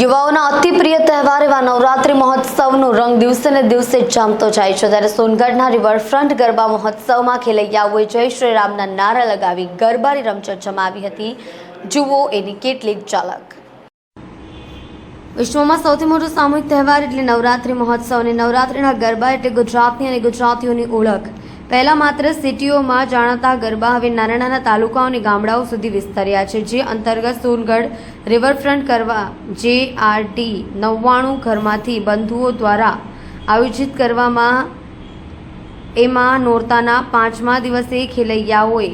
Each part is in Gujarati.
યુવાઓના અતિ પ્રિય તહેવાર એવા નવરાત્રિ મહોત્સવનો રંગ દિવસે ને દિવસે જામતો જાય છે. ત્યારે સોનગઢના રિવરફ્રન્ટ ગરબા મહોત્સવમાં ખેલૈયાઓએ જય શ્રી રામના નારા લગાવી ગરબાની રમઝટ જમાવી હતી. જુઓ એની કેટલીક ઝલક. વિશ્વમાં સૌથી મોટો સામૂહિક તહેવાર એટલે નવરાત્રિ મહોત્સવ અને નવરાત્રીના ગરબા એટલે ગુજરાતની અને ગુજરાતીઓની ઓળખ. પહેલા માત્ર સિટીઓમાં જાણતા ગરબા હવે નાના નાના તાલુકાઓ અને ગામડાઓ સુધી વિસ્તર્યા છે, જે અંતર્ગત સોનગઢ રિવરફ્રન્ટ કરવા જે આર ટી નવ્વાણું ઘરમાંથી બંધુઓ દ્વારા આયોજિત કરવામાં એમાં નોરતાના પાંચમા દિવસે ખેલૈયાઓએ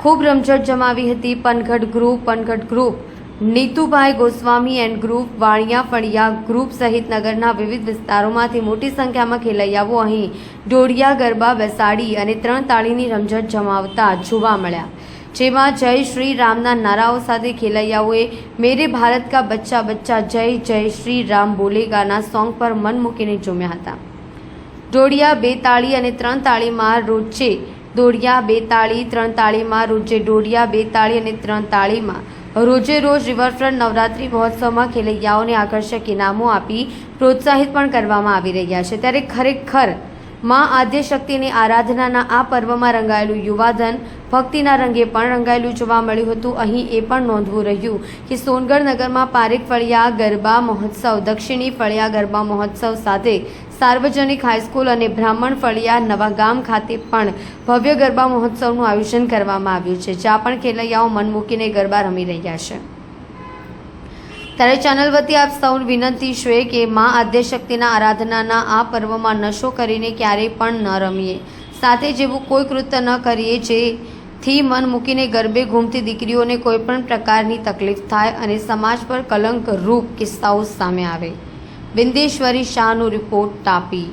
ખૂબ રમઝટ જમાવી હતી. Panghat group Panghat group Nitubhai Goswami and group Vaniya Faliya group સહિત નગરના વિવિધ વિસ્તારોમાંથી મોટી સંખ્યામાં ખેલૈયાઓ અહીં ડોડિયા, ગરબા બેસાડી અને ત્રણ તાળીની રમઝટ જમાવતા જોવા મળ્યા. જેમાં જય શ્રી રામના નારાઓ સાથે ખેલૈયાઓએ મેરે ભારત કા બચ્ચા બચ્ચા, જય જય શ્રી રામ બોલેગાના સોંગ પર મન મૂકીને ઝૂમ્યા હતા. ઢોળિયા બે તાળી અને ત્રણ તાળીમાં રોજે દોડિયા બે તાળી, ત્રણ તાળીમાં રોજે દોડિયા બે તાળી અને ત્રણ તાળીમાં રોજે રોજ રિવરફ્રન્ટ નવરાત્રી મહોત્સવમાં ખેલૈયાઓને આકર્ષક ઇનામો આપી પ્રોત્સાહિત પણ કરવામાં આવી રહ્યા છે. ત્યારે ખરેખરમાં આદ્યશક્તિની આરાધનાના આ પર્વમાં રંગાયેલું યુવાધન ભક્તિના રંગે પણ રંગાયેલું જોવા મળ્યું હતું. અહીં એ પણ નોંધવું રહ્યું કે સોનગઢ નગરમાં પારેખ ફળિયા ગરબા મહોત્સવ, દક્ષિણી ફળિયા ગરબા મહોત્સવ સાથે સાર્વજનિક હાઈસ્કૂલ અને બ્રાહ્મણ ફળિયા નવાગામ ખાતે પણ ભવ્ય ગરબા મહોત્સવનું આયોજન કરવામાં આવ્યું છે, જ્યાં પણ ખેલૈયાઓ મન મૂકીને ગરબા રમી રહ્યા છે. ત્યારે ચેનલ વતી આપ સૌ વિનંતી છે કે મા આદ્યશક્તિના આરાધનાના આ પર્વમાં નશો કરીને ક્યારેય પણ ન રમીએ. સાથે જેવું કોઈ કૃત્ય ન કરીએ જેથી મન મૂકીને ગરબે ઘૂમતી દીકરીઓને કોઈ પણ પ્રકારની તકલીફ થાય અને સમાજ પર કલંક રૂપ કિસ્સાઓ સામે આવે. બિંદેશ્વરી શાહનો રિપોર્ટ તાપી.